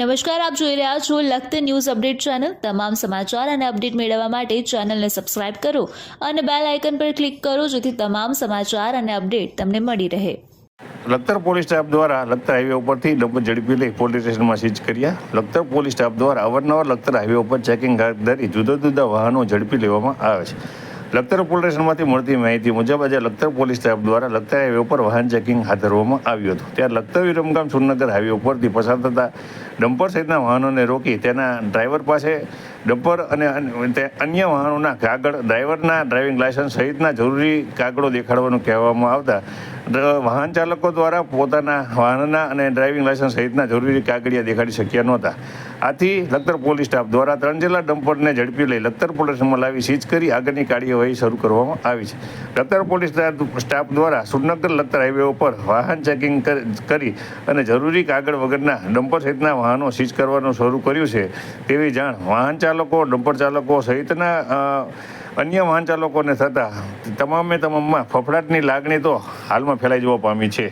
નમસ્કાર, આપ જોઈ રહ્યા છો લખત ન્યૂઝ અપડેટ ચેનલ. તમામ સમાચાર અને અપડેટ મેળવવા માટે ચેનલને સબસ્ક્રાઇબ કરો અને બેલ આઇકન પર ક્લિક કરો જેથી તમામ સમાચાર અને અપડેટ તમને મળી રહે. લખતર પોલીસ સ્ટાફ દ્વારા લખતર હાઈવે ઉપરથી ડબ્બો ઝડપી લઈ પોલીસ સ્ટેશનમાં સીઝ કર્યા. લખતર પોલીસ સ્ટાફ દ્વારા અવારનવાર લખતર હાઈવે ઉપર ચેકિંગ હાથ ધરી જુદા જુદા વાહનો ઝડપી લેવામાં આવે છે. લખતર પોલીસમાંથી મળતી માહિતી મુજબ આજે લખતર પોલીસ સ્ટાફ દ્વારા લખતર હાઈવે ઉપર વાહન ચેકિંગ હાથ ધરવામાં આવ્યું હતું. ત્યાં લખતર વિરમગામ સુરનગર હાઈવે ઉપરથી પસાર થતા ડમ્પર સહિતના વાહનોને રોકી તેના ડ્રાઈવર પાસે ડમ્પર અને તે અન્ય વાહનોના કાગળ, ડ્રાઈવરના ડ્રાઇવિંગ લાયસન્સ સહિતના જરૂરી કાગળો દેખાડવાનું કહેવામાં આવતા વાહન ચાલકો દ્વારા પોતાના વાહનના અને ડ્રાઇવિંગ લાયસન્સ સહિતના જરૂરી કાગળિયા દેખાડી શક્યા નહોતા. આથી લખતર પોલીસ સ્ટાફ દ્વારા ત્રણ જેટલા ડમ્પરને ઝડપી લઈ લખતર પોલીસમાં લાવી સીઝ કરી આગળની કાર્યવાહી શરૂ કરવામાં આવી છે. લખતર પોલીસ સ્ટાફ દ્વારા સુરનગર લખતર હાઈવે ઉપર વાહન ચેકિંગ કરી અને જરૂરી કાગળ વગરના ડમ્પર સહિતના વાહનો સીઝ કરવાનું શરૂ કર્યું છે. તેવી જાણ વાહન ચાલકો ડમ્પર ચાલકો સહિતના અન્ય વાહન ચાલકોને થતાં તમામે તમામમાં ફફડાટની લાગણી તો હાલમાં ફેલાઈ જવા પામી છે.